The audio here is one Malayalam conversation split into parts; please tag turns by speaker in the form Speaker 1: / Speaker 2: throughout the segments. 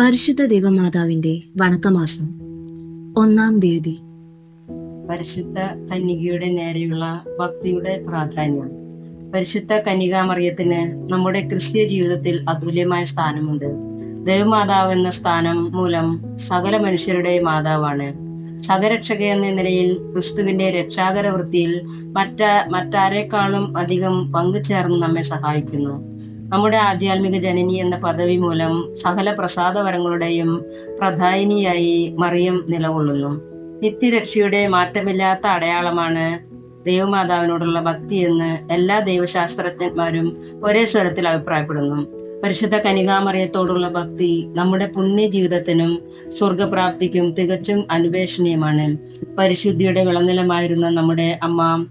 Speaker 1: പരിശുദ്ധ ദേവമാതാവിന്റെ വണക്കമാസം ഒന്നാം തീയതി.
Speaker 2: പരിശുദ്ധ കന്യകയുടെ നേരെയുള്ള ഭക്തിയുടെ പ്രാധാന്യം. പരിശുദ്ധ കന്യകാമറിയത്തിന് നമ്മുടെ ക്രിസ്തീയ ജീവിതത്തിൽ അതുല്യമായ സ്ഥാനമുണ്ട്. ദേവമാതാവ് എന്ന സ്ഥാനം മൂലം സകല മനുഷ്യരുടെ മാതാവാണ്. സകരക്ഷക എന്ന നിലയിൽ ക്രിസ്തുവിന്റെ രക്ഷാകര വൃത്തിയിൽ മറ്റ മറ്റാരേക്കാളും അധികം പങ്കുചേർന്ന് നമ്മെ സഹായിക്കുന്നു. നമ്മുടെ ആധ്യാത്മിക ജനനി എന്ന പദവി മൂലം സകല പ്രസാദവരങ്ങളുടെയും പ്രധാനിയായി മറിയം നിലകൊള്ളുന്നു. നിത്യരക്ഷയുടെ മാറ്റമില്ലാത്ത അടയാളമാണ് ദൈവമാതാവിനോടുള്ള ഭക്തി എന്ന് എല്ലാ ദൈവശാസ്ത്രജ്ഞന്മാരും ഒരേ സ്വരത്തിൽ അഭിപ്രായപ്പെടുന്നു. പരിശുദ്ധ കനികാമറിയത്തോടുള്ള ഭക്തി നമ്മുടെ പുണ്യ ജീവിതത്തിനും സ്വർഗപ്രാപ്തിക്കും തികച്ചും അനുപേക്ഷണീയമാണ് പരിശുദ്ധിയുടെ വിളനിലമായിരുന്ന നമ്മുടെ അമ്മ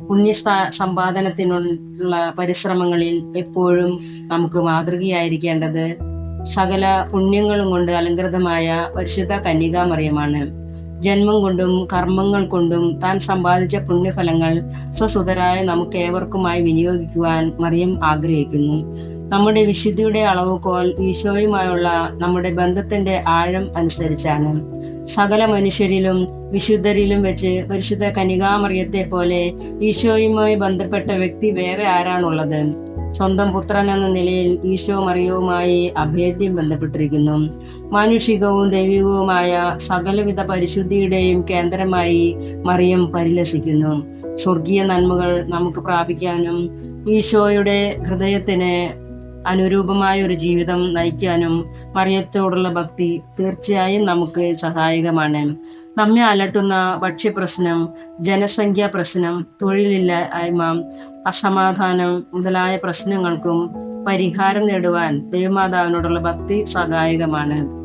Speaker 2: പുണ്യ സമ്പാദനത്തിനുള്ള പരിശ്രമങ്ങളിൽ എപ്പോഴും നമുക്ക് മാതൃകയായിരിക്കേണ്ടത് സകല പുണ്യങ്ങളും കൊണ്ട് അലങ്കൃതമായ പരിശുദ്ധ കന്യകാമറിയമാണ്. ജന്മം കൊണ്ടും കർമ്മങ്ങൾ കൊണ്ടും താൻ സമ്പാദിച്ച പുണ്യഫലങ്ങൾ സ്വസുതരായ നമുക്ക് ഏവർക്കുമായി വിനിയോഗിക്കുവാൻ മറിയം ആഗ്രഹിക്കുന്നു. നമ്മുടെ വിശുദ്ധിയുടെ അളവുകോൽ ഈശോയുമായുള്ള നമ്മുടെ ബന്ധത്തിന്റെ ആഴം അനുസരിച്ചാണ്. സകല മനുഷ്യരിലും വിശുദ്ധരിലും വെച്ച് പരിശുദ്ധ കനികാമറിയത്തെ പോലെ ഈശോയുമായി ബന്ധപ്പെട്ട വ്യക്തി വേറെ ആരാണുള്ളത്? സ്വന്തം പുത്രൻ എന്ന നിലയിൽ ഈശോ മറിയവുമായി അഭേദ്യം ബന്ധപ്പെട്ടിരിക്കുന്നു. മാനുഷികവും ദൈവികവുമായ സകലവിധ പരിശുദ്ധിയുടെയും കേന്ദ്രമായി മറിയം പരിലസിക്കുന്നു. സ്വർഗീയ നന്മകൾ നമുക്ക് പ്രാപിക്കാനും ഈശോയുടെ ഹൃദയത്തിന് അനുരൂപമായ ഒരു ജീവിതം നയിക്കാനും മറിയത്തോടുള്ള ഭക്തി തീർച്ചയായും നമുക്ക് സഹായകമാണ്. നമ്മെ അലട്ടുന്ന ഭക്ഷ്യപ്രശ്നം ജനസംഖ്യാ പ്രശ്നം തൊഴിലില്ലായ്മ അസമാധാനം മുതലായ പ്രശ്നങ്ങൾക്കും പരിഹാരം നേടുവാൻ ദേവമാതാവിനോടുള്ള ഭക്തി സഹായകമാണ്.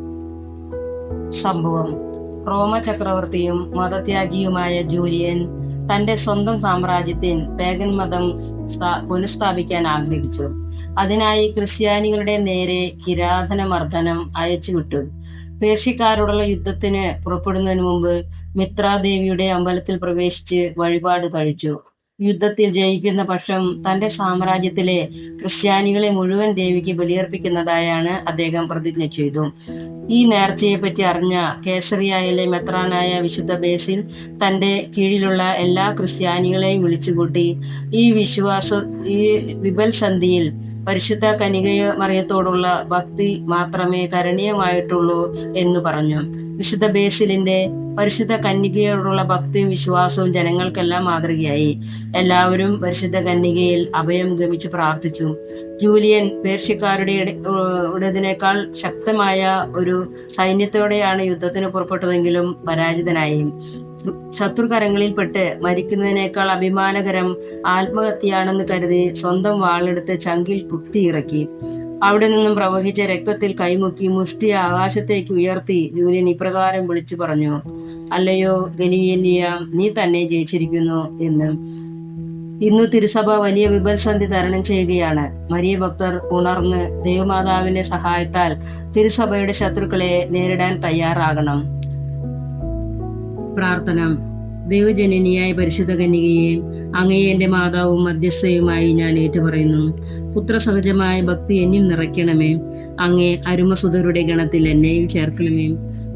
Speaker 2: സംഭവം. റോമ ചക്രവർത്തിയും മതത്യാഗിയുമായ ജൂലിയൻ തന്റെ സ്വന്തം സാമ്രാജ്യത്തിൽ പേഗൻ മതം പുനഃസ്ഥാപിക്കാൻ ആഗ്രഹിച്ചു. അതിനായി ക്രിസ്ത്യാനികളുടെ നേരെ കിരാതന മർദ്ദനം അയച്ചുവിട്ടു. പേർഷ്യക്കാരോടുള്ള യുദ്ധത്തിന് പുറപ്പെടുന്നതിന് മുമ്പ് മിത്രാദേവിയുടെ അമ്പലത്തിൽ പ്രവേശിച്ച് വഴിപാട് കഴിച്ചു. യുദ്ധത്തിൽ ജയിക്കുന്ന പക്ഷം തന്റെ സാമ്രാജ്യത്തിലെ ക്രിസ്ത്യാനികളെ മുഴുവൻ ദേവിക്ക് ബലിയർപ്പിക്കുന്നതായാണ് അദ്ദേഹം പ്രതിജ്ഞ ചെയ്തു. ഈ നേർച്ചയെ പറ്റി അറിഞ്ഞ കേസറിയായിലെ മെത്രാനായ വിശുദ്ധ ബേസിൽ തന്റെ കീഴിലുള്ള എല്ലാ ക്രിസ്ത്യാനികളെയും വിളിച്ചുകൂട്ടി ഈ വിശ്വാസ ഈ വിപൽസന്ധിയിൽ പരിശുദ്ധ കനികയ മറിയത്തോടുള്ള ഭക്തി മാത്രമേ കരണീയമായിട്ടുള്ളൂ എന്ന് പറഞ്ഞു. വിശുദ്ധ ബേസിലിന്റെ പരിശുദ്ധ കന്യകയോടുള്ള ഭക്തിയും വിശ്വാസവും ജനങ്ങൾക്കെല്ലാം മാതൃകയായി. എല്ലാവരും പരിശുദ്ധ കന്യകയിൽ അഭയം ഗമിച്ചു പ്രാർത്ഥിച്ചു. ജൂലിയൻ പേർഷ്യക്കാരുടെ ഉടേതിനേക്കാൾ ശക്തമായ ഒരു സൈന്യത്തോടെയാണ് യുദ്ധത്തിന് പുറപ്പെട്ടതെങ്കിലും പരാജിതനായി. ശത്രുകരങ്ങളിൽപ്പെട്ട് മരിക്കുന്നതിനേക്കാൾ അഭിമാനകരം ആത്മഹത്യയാണെന്ന് കരുതി സ്വന്തം വാളെടുത്ത് ചങ്കിൽ കുത്തിയിറക്കി. അവിടെ നിന്നും പ്രവഹിച്ച രക്തത്തിൽ കൈമുക്കി മുഷ്ടി ആകാശത്തേക്ക് ഉയർത്തി ജൂലിയൻ ഇപ്രകാരം വിളിച്ചു പറഞ്ഞു അല്ലയോ ഗലീലിയ നീ തന്നെ ജയിച്ചിരിക്കുന്നു എന്ന്. ഇന്ന് തിരുസഭ വലിയ വിപൽസന്ധി തരണം ചെയ്യുകയാണ്. മരിയ ഭക്തർ ഉണർന്ന് ദൈവമാതാവിന്റെ സഹായത്താൽ തിരുസഭയുടെ ശത്രുക്കളെ നേരിടാൻ തയ്യാറാകണം. പ്രാർത്ഥന. ദൈവജനനിയായ പരിശുദ്ധ കന്യകയെ അങ്ങയെ എന്റെ മാതാവും മധ്യസ്ഥയുമായി ഞാൻ ഏറ്റുപറയുന്നു. പുത്രസഹജമായ ഭക്തി എന്നിൽ നിറയ്ക്കണമേ. അങ്ങേ അരുമസുതരുടെ ഗണത്തിൽ എന്നെയും ചേർക്കണമേ.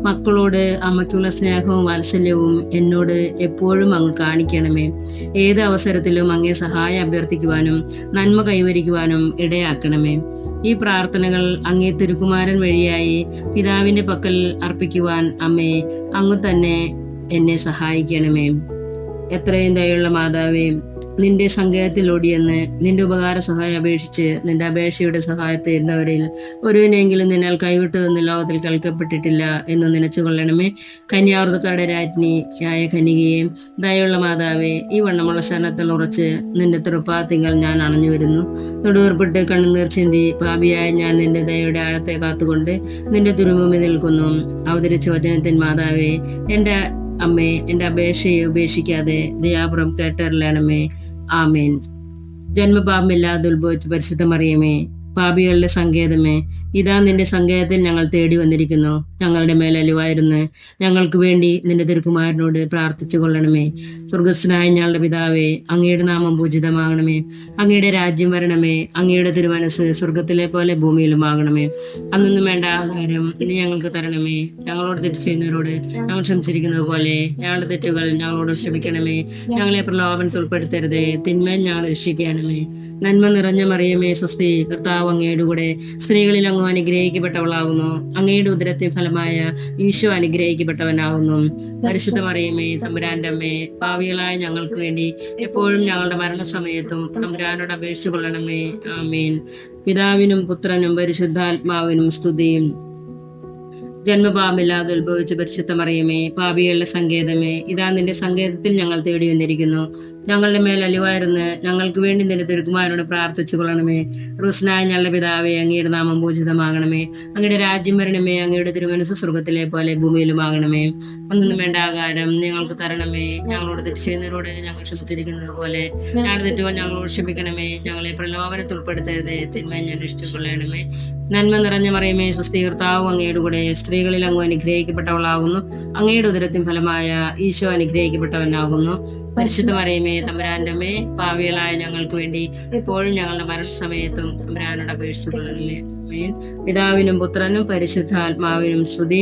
Speaker 2: മക്കളോട് അമ്മയ്ക്കുള്ള സ്നേഹവും വാത്സല്യവും എന്നോട് എപ്പോഴും അങ്ങ് കാണിക്കണമേ. ഏത് അവസരത്തിലും അങ്ങേ സഹായം അഭ്യർത്ഥിക്കുവാനും നന്മ കൈവരിക്കുവാനും ഇടയാക്കണമേ. ഈ പ്രാർത്ഥനകൾ അങ്ങേ തിരുക്കുമാരൻ വഴിയായി പിതാവിന്റെ പക്കൽ അർപ്പിക്കുവാൻ അമ്മയെ അങ്ങ് തന്നെ എന്നെ സഹായിക്കണമേ. എത്രയും ദയുള്ള മാതാവേ നിന്റെ സങ്കേതത്തിൽ ഓടിയെന്ന് നിന്റെ ഉപകാര സഹായം അപേക്ഷിച്ച് നിന്റെ അപേക്ഷയുടെ സഹായത്തെ ഇരുന്നവരിൽ ഒരുവിനെങ്കിലും നിന്നാൽ കൈവിട്ടതെന്ന് ലോകത്തിൽ കേൾക്കപ്പെട്ടിട്ടില്ല എന്ന് നനച്ചു കൊള്ളണമേ കന്യാവൃതക്കാരുടെ രാജ്ഞിയായ കനികയെ ദയുള്ള മാതാവേ ഈ വണ്ണമുള്ള ശരണത്തിൽ ഉറച്ച് നിന്റെ തൃപ്പാത്തിങ്കൽ ഞാൻ അണഞ്ഞു വരുന്നു തൊടുവേർപ്പെട്ട് കണ്ണുനീർ ചിന്തി പാപിയായ ഞാൻ നിന്റെ ദയയുടെ ആഴത്തെ കാത്തുകൊണ്ട് നിന്റെ തുരുമുമ്പിൽ നിൽക്കുന്നു. അവതരിച്ച വചനത്തിൻ മാതാവേ എന്റെ അമ്മേ എന്റെ അപേക്ഷയെ ഉപേക്ഷിക്കാതെ ദയാപുറം കേട്ടറിലാണമ്മേ ആമേൻ. ജന്മപാപമില്ലാതെ ഉത്ഭവിച്ച് പരിശുദ്ധ മറിയമേ പാപികളുടെ സങ്കേതമേ ഇതാ നിന്റെ സങ്കേതത്തിൽ ഞങ്ങൾ തേടി വന്നിരിക്കുന്നു. ഞങ്ങളുടെ മേൽ അലിവായിരുന്നു ഞങ്ങൾക്ക് വേണ്ടി നിന്റെ തിരുക്കുമാരനോട് പ്രാർത്ഥിച്ചു കൊള്ളണമേ. സ്വർഗസ്നായ ഞങ്ങളുടെ പിതാവേ അങ്ങയുടെ നാമം പൂജിതമാകണമേ. അങ്ങയുടെ രാജ്യം വരണമേ. അങ്ങയുടെ തിരുമനസ് സ്വർഗത്തിലെ പോലെ ഭൂമിയിലും ആകണമേ. അന്നൊന്നും വേണ്ട ആഹാരം ഇനി ഞങ്ങൾക്ക് തരണമേ. ഞങ്ങളോട് തെറ്റ് ചെയ്യുന്നവരോട് ഞങ്ങൾ സംസാരിക്കുന്നത് പോലെ ഞങ്ങളുടെ തെറ്റുകൾ ഞങ്ങളോട് ക്ഷമിക്കണമേ. ഞങ്ങളെ പ്രലോഭനത്തിൽ ഉൾപ്പെടുത്തരുതേ. തിന്മേൽ ഞങ്ങൾ രക്ഷിക്കണമേ. നന്മ നിറഞ്ഞ മറിയമേ സ്വസ്തി. കർത്താവ് അങ്ങയുടെ കൂടെ സ്ത്രീകളിൽ അങ്ങ് അനുഗ്രഹിക്കപ്പെട്ടവളാകുന്നു. അങ്ങയുടെ ഉദരത്തിൻ ഫലമായ ഈശോ അനുഗ്രഹിക്കപ്പെട്ടവനാകുന്നു. പരിശുദ്ധ മറിയമേ തമ്പുരാന്റെ അമ്മേ ഭാവികളായ ഞങ്ങൾക്ക് വേണ്ടി എപ്പോഴും ഞങ്ങളുടെ മരണസമയത്തും തമ്പുരാനോട് അപേക്ഷിച്ചു കൊള്ളണമേ. ആമീൻ. പിതാവിനും പുത്രനും പരിശുദ്ധാത്മാവിനും സ്തുതിയും. ജന്മപാപമില്ലാതെ ഉത്ഭവിച്ച പരിശുദ്ധ മറിയമേ പാപികളുടെ സങ്കേതമേ ഇതാ നിന്റെ സങ്കേതത്തിൽ ഞങ്ങൾ തേടി വന്നിരിക്കുന്നു. ഞങ്ങളുടെ മേൽ അലിവായിരുന്ന് ഞങ്ങൾക്ക് വേണ്ടി നിന്റെ തിരുക്കുമാരനോട് പ്രാർത്ഥിച്ചു കൊള്ളണമേ. റുസ്നായ ഞങ്ങളുടെ പിതാവേ അങ്ങയുടെ നാമം പൂജിതമാകണമേ. അങ്ങയുടെ രാജ്യം വരണമേ അങ്ങയുടെ തിരുമനസ് സ്വർഗത്തിലെ പോലെ ഭൂമിയിലുമാകണമേ ഒന്നും വേണ്ട ആകാരം ഞങ്ങൾക്ക് തരണമേ. ഞങ്ങളോട് തെറ്റ് ഞങ്ങൾ ക്ഷമിച്ചിരിക്കുന്നത് പോലെ ഞാൻ തെറ്റുകൾ ഞങ്ങളോട് ക്ഷമിക്കണമേ. ഞങ്ങളെ പ്രലോഭനത്തിൽ ഉൾപ്പെടുത്തരുത്. തിന്മ ഞാൻ രക്ഷിച്ചുകൊള്ളണമേ. നന്മ നിറഞ്ഞ മറിയമേ സുസ്ഥീകർത്താവും അങ്ങയുടെ കൂടെ സ്ത്രീകളിൽ അങ്ങ് അനുഗ്രഹിക്കപ്പെട്ടവളാകുന്നു. അങ്ങയുടെ ഉദരത്തിൻ ഫലമായ ഈശോ അനുഗ്രഹിക്കപ്പെട്ടവനാകുന്നു. പരിശുദ്ധ മറിയമേ തമ്പുരാന്റെ അമ്മേ പാവികളായ ഞങ്ങൾക്ക് വേണ്ടി ഇപ്പോഴും ഞങ്ങളുടെ മരണസമയത്തും തമ്പുരാനോട് അപേക്ഷിച്ചു പിതാവിനും പുത്രനും പരിശുദ്ധാത്മാവിനും സ്തുതി.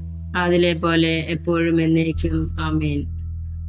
Speaker 2: അതിലെ പോലെ എപ്പോഴും എന്നേക്കും ആമേൻ.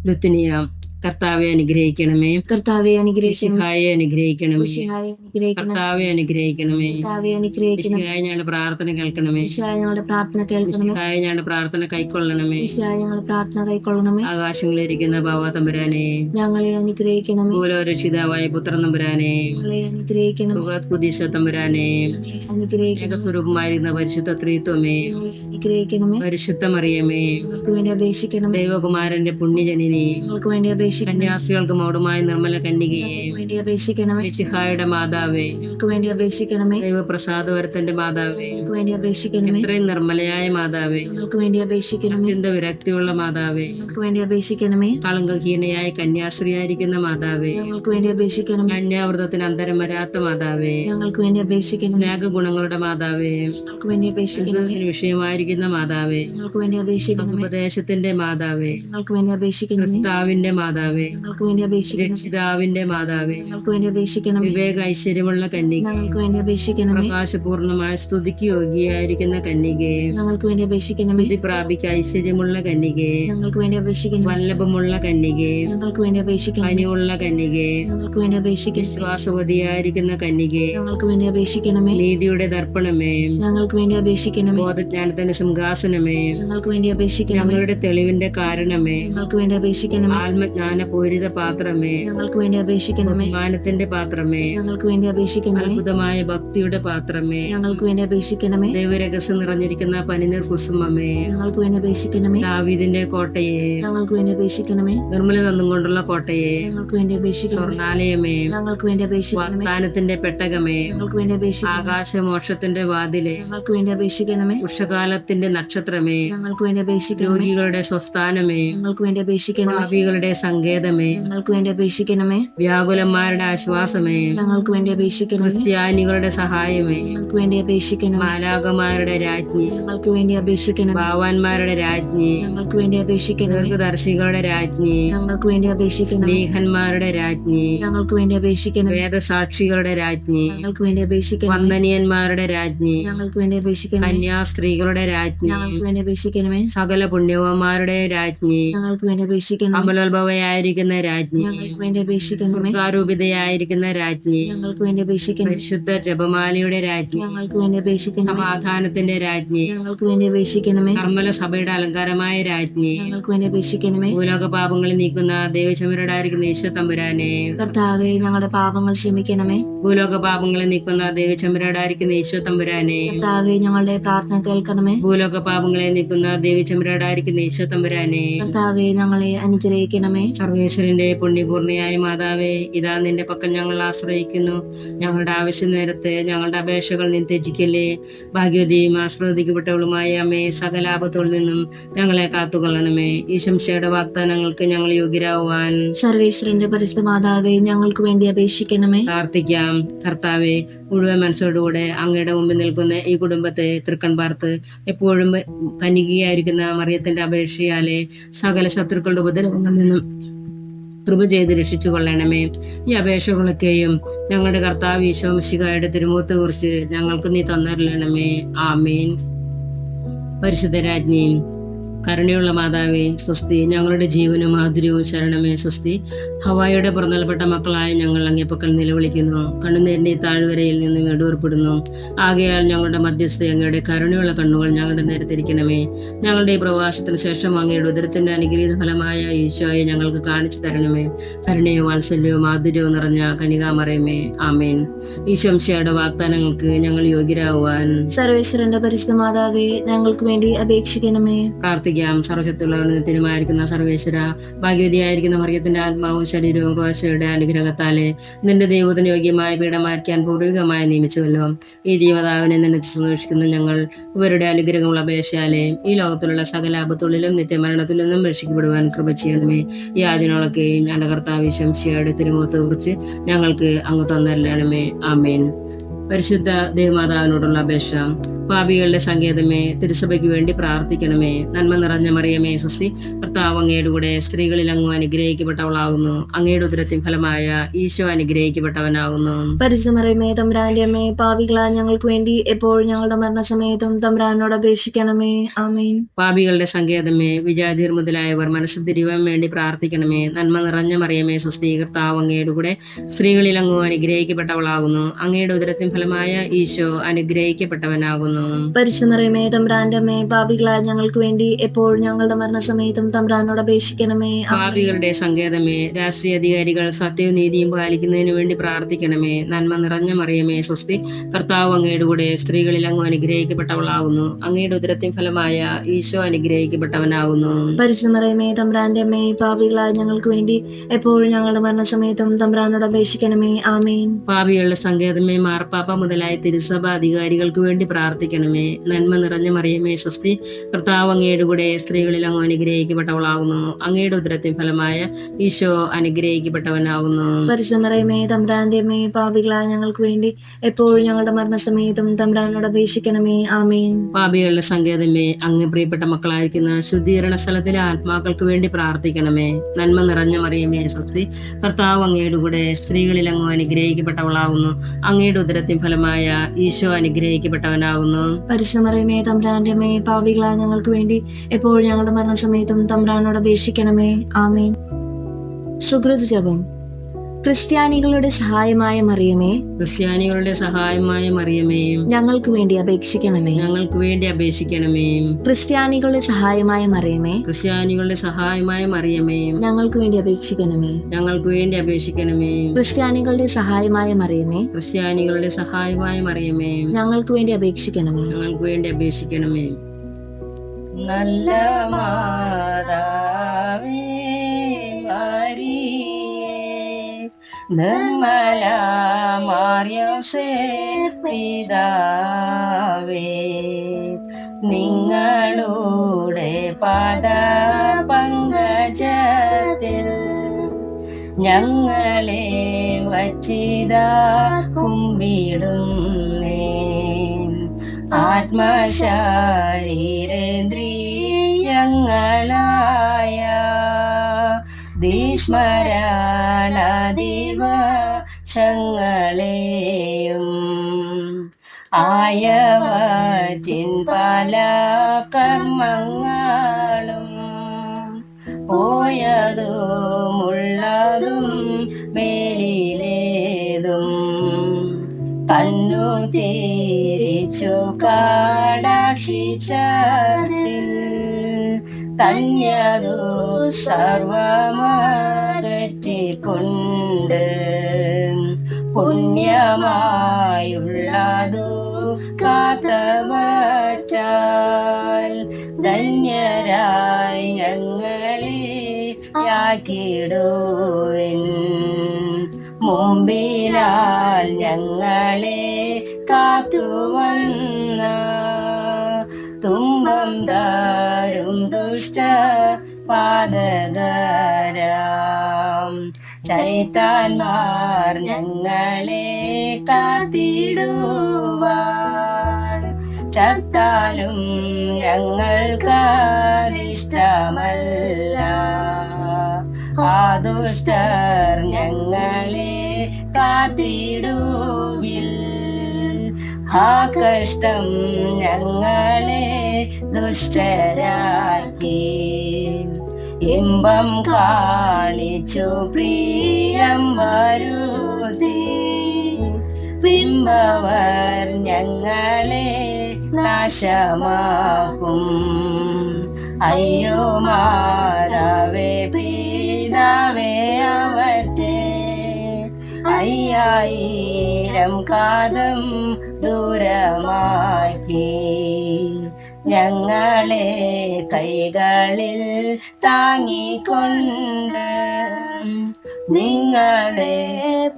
Speaker 2: ലുത്തിനിയ. കർത്താവെ അനുഗ്രഹിക്കണമേ.
Speaker 1: കർത്താവെ അനുഗ്രഹിക്കണം
Speaker 2: ശിഹായെ അനുഗ്രഹിക്കണമേ. കർത്താവെ അനുഗ്രഹിക്കണമേ.
Speaker 1: കർത്താവെ അനുഗ്രഹിക്കണം
Speaker 2: ശിഹായ ഞങ്ങളുടെ പ്രാർത്ഥന കേൾക്കണമേ.
Speaker 1: ഞങ്ങളുടെ പ്രാർത്ഥന കേൾക്കണമേ.
Speaker 2: ഞങ്ങളുടെ പ്രാർത്ഥന കൈക്കൊള്ളണമേ.
Speaker 1: ഞങ്ങളുടെ പ്രാർത്ഥന കൈക്കൊള്ളണമേ.
Speaker 2: ആകാശങ്ങളിലിരിക്കുന്ന ബാബാ തമ്പുരാനെ.
Speaker 1: ഞങ്ങളെ അനുഗ്രഹിക്കണമേ.
Speaker 2: രക്ഷിതാവായ പുത്ര തമ്പുരാനെ.
Speaker 1: ഞങ്ങളെ അനുഗ്രഹിക്കണം
Speaker 2: കുദീശ തമ്പുരാനെ.
Speaker 1: അനുഗ്രഹിക്കണം
Speaker 2: സ്വരൂപമായിരുന്ന പരിശുദ്ധ ത്രീത്വമേ.
Speaker 1: അനുഗ്രഹിക്കണമേ. പരിശുദ്ധമറിയമേ വേണ്ടി അപേക്ഷിക്കണം
Speaker 2: ദൈവകുമാരന്റെ പുണ്യജനിനെ.
Speaker 1: വേണ്ടി
Speaker 2: കന്യാസികൾക്ക് മൗഢമായ നിർമ്മല കന്യകയെ
Speaker 1: വേണ്ടി അപേക്ഷിക്കണമേ
Speaker 2: മിശിഹായുടെ മാതാവേ
Speaker 1: ഞങ്ങൾക്ക് വേണ്ടി അപേക്ഷിക്കണമേ
Speaker 2: ദൈവപ്രസാദവരത്തിന്റെ മാതാവേ
Speaker 1: ഞങ്ങൾക്ക് വേണ്ടി അപേക്ഷിക്കണമേ
Speaker 2: ഇത്രയും നിർമ്മലയായ മാതാവേ
Speaker 1: ഞങ്ങൾക്ക് വേണ്ടി അപേക്ഷിക്കണമേ
Speaker 2: അത്യന്ത വിരക്തിയുള്ള മാതാവേ
Speaker 1: ഞങ്ങൾക്ക് വേണ്ടി അപേക്ഷിക്കണമേ
Speaker 2: കളങ്കഹീനയായ കന്യാസ്ത്രീയായിരിക്കുന്ന മാതാവേ
Speaker 1: ഞങ്ങൾക്ക് വേണ്ടി അപേക്ഷിക്കണമേ
Speaker 2: കന്യാവൃതത്തിന് അന്തരം വരാത്ത മാതാവേ
Speaker 1: ഞങ്ങൾക്ക് വേണ്ടി അപേക്ഷിക്കണമേ
Speaker 2: ഗുണങ്ങളുടെ മാതാവേ
Speaker 1: ഞങ്ങൾക്ക് വേണ്ടി അപേക്ഷിക്കണമേ
Speaker 2: വിഷയമായിരിക്കുന്ന മാതാവേ
Speaker 1: ഞങ്ങൾക്ക് വേണ്ടി അപേക്ഷിക്കണമേ
Speaker 2: ഉപദേശത്തിന്റെ മാതാവേ
Speaker 1: ഞങ്ങൾക്ക് വേണ്ടി അപേക്ഷിക്കണമേ
Speaker 2: കർത്താവിന്റെ മാതാവേ
Speaker 1: ഞങ്ങൾക്ക് വേണ്ടി അപേക്ഷിക്കണം
Speaker 2: രക്ഷിതാവിന്റെ മാതാവേ
Speaker 1: ഞങ്ങൾക്ക് വേണ്ടി അപേക്ഷിക്കണം
Speaker 2: വിവേക ഐശ്വര്യമുള്ള കന്യക
Speaker 1: ഞങ്ങൾക്ക് വേണ്ടി അപേക്ഷിക്കണം
Speaker 2: പ്രകാശപൂർണമായ സ്തുതിക്ക് യോഗ്യയായിരിക്കുന്ന കന്യകയെ
Speaker 1: ഞങ്ങൾക്ക് വേണ്ടി അപേക്ഷിക്കണം
Speaker 2: വിധി പ്രാപിക്ക ഐശ്വര്യമുള്ള കന്യകയെ
Speaker 1: ഞങ്ങൾക്ക് വേണ്ടി അപേക്ഷിക്കണം
Speaker 2: വല്ലഭമുള്ള കന്യകയെ
Speaker 1: ഞങ്ങൾക്ക് വേണ്ടി അപേക്ഷിക്കണം
Speaker 2: കനിയുള്ള കന്യകയെ
Speaker 1: ഞങ്ങൾക്ക് വേണ്ടി അപേക്ഷിക്കണം
Speaker 2: വിശ്വാസവതിയായിരിക്കുന്ന കന്യകയെ
Speaker 1: ഞങ്ങൾക്ക് വേണ്ടി അപേക്ഷിക്കണമേ
Speaker 2: നീതിയുടെ ദർപ്പണമേ
Speaker 1: ഞങ്ങൾക്ക് വേണ്ടി അപേക്ഷിക്കണം
Speaker 2: ബോധജ്ഞാനത്തിന്റെ സിംഹാസനമേ
Speaker 1: ഞങ്ങൾക്ക് വേണ്ടി അപേക്ഷിക്കണം
Speaker 2: ഞങ്ങളുടെ തെളിവിന്റെ കാരണമേ
Speaker 1: ഞങ്ങൾക്ക് വേണ്ടി അപേക്ഷിക്കണം
Speaker 2: ആത്മജ്ഞാന പൂരിത പാത്രമേ
Speaker 1: ഞങ്ങൾക്ക് വേണ്ടി അപേക്ഷിക്കണമേ
Speaker 2: ബഹുമാനത്തിന്റെ പാത്രമേ
Speaker 1: ഞങ്ങൾക്ക് വേണ്ടി അപേക്ഷിക്കണമേ
Speaker 2: അത്ഭുതമായ ഭക്തിയുടെ പാത്രമേ
Speaker 1: ഞങ്ങൾക്ക് വേണ്ടി അപേക്ഷിക്കണമേ
Speaker 2: ദൈവരഹസ്യം നിറഞ്ഞിരിക്കുന്ന പനിനീർ കുസുമമേ
Speaker 1: ഞങ്ങൾക്ക് വേണ്ടി അപേക്ഷിക്കണമേ
Speaker 2: ദാവീദിന്റെ കോട്ടയെ
Speaker 1: ഞങ്ങൾക്ക് വേണ്ടി അപേക്ഷിക്കണമേ
Speaker 2: നിർമ്മല തന്നും കൊണ്ടുള്ള കോട്ടയെ
Speaker 1: ഞങ്ങൾക്ക് വേണ്ടി അപേക്ഷിക്കണം
Speaker 2: സ്വർണാലയമേ
Speaker 1: ഞങ്ങൾക്ക് വേണ്ടി അപേക്ഷിക്കണം
Speaker 2: വാഗ്ദാനത്തിന്റെ പെട്ടകമേ
Speaker 1: ഞങ്ങൾക്ക് വേണ്ടി അപേക്ഷിക്കണമേ
Speaker 2: ആകാശമോക്ഷത്തിന്റെ വാതിലെ
Speaker 1: ഞങ്ങൾക്ക് വേണ്ടി അപേക്ഷിക്കണമേ
Speaker 2: ഉഷകാലത്തിന്റെ നക്ഷത്രമേ
Speaker 1: ഞങ്ങൾക്ക് വേണ്ടി അപേക്ഷിക്കണം
Speaker 2: രോഗികളുടെ സ്വസ്ഥാനമേ
Speaker 1: ഞങ്ങൾക്ക് വേണ്ടി അപേക്ഷിക്കണം
Speaker 2: പാപികളുടെ സങ്കേതമേ
Speaker 1: ഞങ്ങൾക്ക് വേണ്ടി അപേക്ഷിക്കണമേ
Speaker 2: വ്യാകുലന്മാരുടെ ആശ്വാസമേ
Speaker 1: ഞങ്ങൾക്ക് വേണ്ടി അപേക്ഷിക്കണമേ
Speaker 2: ക്രിസ്ത്യാനികളുടെ സഹായമേ
Speaker 1: ഞങ്ങൾക്ക് വേണ്ടി അപേക്ഷിക്കണം
Speaker 2: മാലാകമാരുടെ രാജ്ഞി
Speaker 1: ഞങ്ങൾക്ക് വേണ്ടി അപേക്ഷിക്കണം
Speaker 2: ഭാവാന്മാരുടെ രാജ്ഞി
Speaker 1: ഞങ്ങൾക്ക് വേണ്ടി അപേക്ഷിക്കണം
Speaker 2: ദീർഘദർശികളുടെ രാജ്ഞി
Speaker 1: ഞങ്ങൾക്ക് വേണ്ടി അപേക്ഷിക്കണം
Speaker 2: ലേഖന്മാരുടെ രാജ്ഞി
Speaker 1: ഞങ്ങൾക്ക് വേണ്ടി അപേക്ഷിക്കണം
Speaker 2: വേദസാക്ഷികളുടെ രാജ്ഞി
Speaker 1: ഞങ്ങൾക്ക് വേണ്ടി അപേക്ഷിക്കണം
Speaker 2: വന്ദനീയന്മാരുടെ രാജ്ഞി
Speaker 1: ഞങ്ങൾക്ക് വേണ്ടി അപേക്ഷിക്കണം
Speaker 2: കന്യാസ്ത്രീകളുടെ രാജ്ഞി
Speaker 1: ഞങ്ങൾക്ക് വേണ്ടി അപേക്ഷിക്കണമേ
Speaker 2: സകല പുണ്യവന്മാരുടെ രാജ്ഞി
Speaker 1: ഞങ്ങൾക്ക് വേണ്ടി അപേക്ഷിക്കണം
Speaker 2: അമലോത്ഭവയായ സ്വരൂപിതയായിരിക്കുന്ന രാജ്ഞി
Speaker 1: ഞങ്ങൾക്ക് വേണ്ടി അപേക്ഷിക്കണമേ.
Speaker 2: രാജ്ഞി
Speaker 1: ഞങ്ങൾക്ക് വേണ്ടി അപേക്ഷിക്കണമേ.
Speaker 2: പരിശുദ്ധ ജപമാലയുടെ രാജ്ഞി.
Speaker 1: ഞങ്ങൾക്ക് വേണ്ടി അപേക്ഷിക്കണമേ.
Speaker 2: സമാധാനത്തിന്റെ രാജ്ഞി.
Speaker 1: ഞങ്ങൾക്ക് വേണ്ടി അപേക്ഷിക്കണമേ.
Speaker 2: കർമ്മല സഭയുടെ അലങ്കാരമായ രാജ്ഞി.
Speaker 1: ഞങ്ങൾക്ക് വേണ്ടി അപേക്ഷിക്കണമേ.
Speaker 2: ഭൂലോക പാപങ്ങൾ നീക്കുന്ന ദൈവചമരടായിരിക്കുന്ന ഈശോ തമ്പുരാനെ.
Speaker 1: കർത്താവെ ഞങ്ങളുടെ പാപങ്ങൾ ക്ഷമിക്കണമേ.
Speaker 2: ഭൂലോക പാപങ്ങൾ നീക്കുന്ന ദൈവചമരടായിരിക്കുന്ന ഈശോ തമ്പുരാനെ.
Speaker 1: കർത്താവെ ഞങ്ങളുടെ പ്രാർത്ഥന കേൾക്കണമേ.
Speaker 2: ഭൂലോക പാപങ്ങളെ നീക്കുന്ന ദേവിചമരടായിരിക്കുന്ന ഈശോ തമ്പുരാനെ.
Speaker 1: കർത്താവെ ഞങ്ങളെ അനുഗ്രഹിക്കണമേ.
Speaker 2: സർവേശ്വരന്റെ പുണ്യപൂർണിയായ മാതാവേ ഇതാ നിന്റെ പക്കൽ ഞങ്ങൾ ആശ്രയിക്കുന്നു. ഞങ്ങളുടെ ആവശ്യ നേരത്ത് ഞങ്ങളുടെ അപേക്ഷകൾ നീ ത്യജിക്കല്ലേ. ഭാഗ്യവതിയും ആശ്രവദിക്കപ്പെട്ടവളുമായ അമ്മേ സകലാപത്തിൽ നിന്നും ഞങ്ങളെ കാത്തുകൊള്ളണമേ. ഈ ശംശയുടെ വാഗ്ദാനങ്ങൾക്ക് ഞങ്ങൾ യോഗ്യരാകുവാൻ
Speaker 1: സർവേശ്വരന്റെ പരിസ്ഥ മാതാവേ ഞങ്ങൾക്ക് വേണ്ടി അപേക്ഷിക്കണമേ.
Speaker 2: പ്രാർത്ഥിക്കാം. കർത്താവെ മുഴുവൻ മനസ്സോടുകൂടെ അങ്ങയുടെ മുമ്പിൽ നിൽക്കുന്ന ഈ കുടുംബത്തെ തൃക്കൺ പാർത്ത് എപ്പോഴും കനികയായിരിക്കുന്ന മറിയത്തിന്റെ അപേക്ഷയാലെ സകല ശത്രുക്കളുടെ ഉപദ്രവങ്ങളിൽ നിന്നും കൃപ ചെയ്ത് രക്ഷിച്ചു കൊള്ളണമേ ഈ അപേക്ഷകളൊക്കെയും ഞങ്ങളുടെ കർത്താവ് ഈശോമിശികായുടെ തിരുമുഖത്തെ കുറിച്ച് ഞങ്ങൾക്ക് നീ തന്നറിയണമേ ആമീൻ. പരിശുദ്ധരാജ്ഞി കരുണയുള്ള മാതാവേ സ്വസ്തി ഞങ്ങളുടെ ജീവനും മാധുര്യവും ശരണമേ സ്വസ്തി. ഹവായുടെ പുറന്നൽപ്പെട്ട മക്കളായ ഞങ്ങൾ അങ്ങേപ്പക്കൽ നിലവിളിക്കുന്നു. കണ്ണുനീരിന്റെ താഴ്വരയിൽ നിന്ന് ഇടൂർപ്പെടുന്നു ആകയാൽ ഞങ്ങളുടെ മധ്യസ്ഥ അങ്ങയുടെ കരുണയുള്ള കണ്ണുകൾ ഞങ്ങളുടെ നേരെ തിരിക്കണമേ ഞങ്ങളുടെ ഈ പ്രവാസത്തിന് ശേഷം അങ്ങയുടെ ഉദരത്തിന്റെ അനുഗ്രഹീത ഫലമായ ഈശോയെ ഞങ്ങൾക്ക് കാണിച്ചു തരണമേ. കരുണയോ വാത്സല്യവും മാധുര്യവും നിറഞ്ഞ കനികാമറയമേ. ആമേൻ. ഈശോംശയുടെ വാഗ്ദാനങ്ങൾക്ക് ഞങ്ങൾ യോഗ്യരാകുവാൻ
Speaker 1: സർവേശ്വരന്റെ പരിശുദ്ധ മാതാവേ ഞങ്ങൾക്ക് വേണ്ടി അപേക്ഷിക്കണമേ.
Speaker 2: പ്രാർത്ഥിക്കാം. സർവശക്തിയുള്ളവനത്തിനുമായിരിക്കുന്ന സർവേശ്വര ഭാഗ്യവതിയായിരിക്കുന്ന മറിയത്തിന്റെ ആത്മാവും ശരീരവും ക്രോശയുടെ അനുഗ്രഹത്താലെ നിന്റെ ദൈവത്തിന് യോഗ്യമായ പീഠമാക്കാൻ പൂർവികമായി നിയമിച്ചുവല്ലോ. ഈ ജീവതാവിനെ നിന്നെ സന്തോഷിക്കുന്ന ഞങ്ങൾ ഇവരുടെ അനുഗ്രഹമുള്ള അപേക്ഷയാലെ ഈ ലോകത്തിലുള്ള സകല ആപത്തുള്ളിലും നിത്യമരണത്തിൽ നിന്നും രക്ഷിക്കപ്പെടുവാൻ കൃപ ചെയ്യണമേ. ഈ ആദ്യങ്ങളൊക്കെയും ഞങ്ങളുടെ കർത്താവ് ശംശിയുടെ തിരുമുഖത്തെ കുറിച്ച് ഞങ്ങൾക്ക് അങ്ങ് തന്നരണമേ ആമേൻ. പരിശുദ്ധ ദേവമാതാവിനോടുള്ള അപേക്ഷ. പാപികളുടെ സങ്കേതമേ തിരുസഭയ്ക്ക് വേണ്ടി പ്രാർത്ഥിക്കണമേ. നന്മ നിറഞ്ഞ മറിയമേ സ്വസ്തി കർത്താവ് അങ്ങയുടെ കൂടെ സ്ത്രീകളിൽ അങ്ങ് അനുഗ്രഹിക്കപ്പെട്ടവളാകുന്നു. അങ്ങയുടെ ഉദരത്തിൻ ഫലമായ ഈശോ അനുഗ്രഹിക്കപ്പെട്ടവനാകുന്നു.
Speaker 1: പരിശുദ്ധമറിയമേ തമ്പ്രാന്റെ അമ്മേ പാപികളാ ഞങ്ങൾക്ക് വേണ്ടി എപ്പോഴും ഞങ്ങളുടെ മരണസമയത്തും തമ്പ്രാനോട് അപേക്ഷിക്കണമേ. ആമീൻ.
Speaker 2: പാപികളുടെ സങ്കേതമേ വിജാതിർ മുതലായവർ മനസ്സ് തിരിവാൻ വേണ്ടി പ്രാർത്ഥിക്കണമേ. നന്മ നിറഞ്ഞ മറിയമേ സ്വസ്തി കർത്താവ് അങ്ങയുടെ കൂടെ സ്ത്രീകളിൽ അങ്ങ് അനുഗ്രഹിക്കപ്പെട്ടവളാകുന്നു. അങ്ങയുടെ ഉദരത്തിൻ ഫലമായ ഈശോ അനുഗ്രഹിക്കപ്പെട്ടവനാകുന്നു.
Speaker 1: പരിശുദ്ധമറിയമേ തമ്പ്രാന്റെ അമ്മേ പാപികളായ ഞങ്ങൾക്ക് വേണ്ടി എപ്പോഴും ഞങ്ങളുടെ മരണസമയത്തും തമ്പ്രാനോട് അപേക്ഷിക്കണമേ.
Speaker 2: പാപികളുടെ സങ്കേതമേ രാഷ്ട്രീയ അധികാരികൾ സത്യവും നീതിയും പാലിക്കുന്നതിന് വേണ്ടി പ്രാർത്ഥിക്കണമേ. നന്മ നിറഞ്ഞ മറിയമേ സ്വസ്തി കർത്താവ് അങ്ങയുടെ കൂടെ സ്ത്രീകളിൽ അങ്ങ് അനുഗ്രഹിക്കപ്പെട്ടവളാകുന്നു. അങ്ങയുടെ ഉദരത്തിൻ ഫലമായ ഈശോ അനുഗ്രഹിക്കപ്പെട്ടവനാകുന്നു.
Speaker 1: പരിശുദ്ധമറിയമേ തമ്പ്രാന്റെ അമ്മേ പാപികളായ ഞങ്ങൾക്ക് വേണ്ടി എപ്പോഴും ഞങ്ങളുടെ മരണസമയത്തും തമ്പ്രാനോട് അപേക്ഷിക്കണമേ. ആമേൻ.
Speaker 2: പാപികളുടെ സങ്കേതമേ മാർപ്പാപ്പ മുതലായ തിരുസഭ അധികാരികൾക്ക് വേണ്ടി പ്രാർത്ഥിക്കണമേ. നന്മ നിറഞ്ഞ മറിയമേ സ്വസ്തി കർത്താവ് അങ്ങയുടെ കൂടെ സ്ത്രീകളിൽ അങ്ങ് അനുഗ്രഹിക്കപ്പെട്ടവളാകുന്നു. അങ്ങയുടെ ഉദരത്തിൻ ഫലമായ ഈശോ അനുഗ്രഹിക്കപ്പെട്ടവനാകുന്നു.
Speaker 1: പരിശുദ്ധമറിയമേ തമ്പ്രാന്തിയമ്മേ പാപികളായ പാപികളാ ഞങ്ങൾക്ക് വേണ്ടി എപ്പോഴും ഞങ്ങളുടെ മരണസമയത്തും തമ്പ്രാനോട് അപേക്ഷിക്കണമേ. ആമേൻ.
Speaker 2: പാപികളുടെ സങ്കേതമേ അങ്ങ് പ്രിയപ്പെട്ട മക്കളായിരിക്കുന്ന ശുദ്ധീകരണ സ്ഥലത്തിലെ ആത്മാക്കൾക്ക് വേണ്ടി പ്രാർത്ഥിക്കണമേ. നന്മ നിറഞ്ഞ മറിയമേ സ്വസ്തി കർത്താവ് അങ്ങയുടെ കൂടെ സ്ത്രീകളിൽ അങ്ങ് അനുഗ്രഹിക്കപ്പെട്ടവളാകുന്നു. അങ്ങയുടെ ഉദരത്തിൻ ഫലമായ ഈശോ അനുഗ്രഹിക്കപ്പെട്ടവനാകുന്നു.
Speaker 1: പരിശുദ്ധമറിയമേ തമ്പ്രാന്റെ അമ്മേ പാവികളായ ഞങ്ങൾക്ക് വേണ്ടി എപ്പോഴും ഞങ്ങളുടെ മരണസമയത്തും തമ്പ്രാനോട് അപേക്ഷിക്കണമേ. ആമേൻ. സുഹൃത് ജപം. ക്രിസ്ത്യാനികളുടെ സഹായമായ മറിയമേ
Speaker 2: ക്രിസ്ത്യാനികളുടെ സഹായമായ മറിയമേ
Speaker 1: ഞങ്ങൾക്ക് വേണ്ടി അപേക്ഷിക്കണമേ.
Speaker 2: ഞങ്ങൾക്ക് വേണ്ടി അപേക്ഷിക്കണമേ.
Speaker 1: ക്രിസ്ത്യാനികളുടെ സഹായമായ മറിയമേ
Speaker 2: ക്രിസ്ത്യാനികളുടെ സഹായമായ മറിയമേ.
Speaker 1: ഞങ്ങൾക്ക് വേണ്ടി അപേക്ഷിക്കണമേ.
Speaker 2: ഞങ്ങൾക്ക് വേണ്ടി അപേക്ഷിക്കണമേ.
Speaker 1: ക്രിസ്ത്യാനികളുടെ സഹായമായ മറിയമേ
Speaker 2: ക്രിസ്ത്യാനികളുടെ സഹായമായ മറിയമേ.
Speaker 1: ഞങ്ങൾക്ക് വേണ്ടി അപേക്ഷിക്കണമേ.
Speaker 2: ഞങ്ങൾക്ക് വേണ്ടി അപേക്ഷിക്കണമേ. നല്ല മാതാവേ മരിയേ നിർമ്മല മാറിയോസേ പിതാവേ. നിങ്ങളുടെ പാത പങ്കജത്തിൽ ഞങ്ങളെ വച്ചിതാ കുമ്പിടുന്നേ. ആത്മശരീരേന്ദ്രിയങ്ങളായ ദിവശങ്ങളെയും ആയവറ്റിൻ പല കർമ്മങ്ങളും പോയതുമുള്ളതും മേലിലേതും കണ്ണു തിരിച്ചു കാടാക്ഷിച്ചതിൽ തന്യതു സർവമാകറ്റിക്കൊണ്ട് പുണ്യമായുള്ളതു കാത്തവറ്റാൽ ധന്യരായി ഞങ്ങളെ യാക്കിടുവിൻ മുമ്പിനാൽ ഞങ്ങളെ കാത്തുവന്ന തുമ്പം താരും ദുഷ്ട പാതകരാം ചൈത്താന്മാർ ഞങ്ങളെ കാത്തിടുവാൻ. ചത്താലും ഞങ്ങൾക്കതിഷ്ടമല്ല ആ ദുഷ്ടർ ഞങ്ങളെ കാത്തിടുകിൽ ആ കഷ്ടം ഞങ്ങളെ ദുഷ്ടരാക്കി. ഇമ്പം കാണിച്ചു പ്രിയം വരുതി. പിമ്പവർ ഞങ്ങളെ നാശമാകും അയ്യോ മാറാവേ പിതാവേ അവറ്റേ അയ്യായിരം കാതം ദൂരമാക്കി. ഞങ്ങളെ കൈകളിൽ താങ്ങിക്കൊണ്ട് നിങ്ങളെ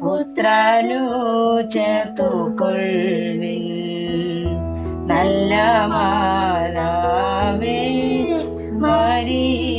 Speaker 2: പുത്രനു ചേർത്തുകൊള്ളിൽ നല്ല മാനാവേ മരീ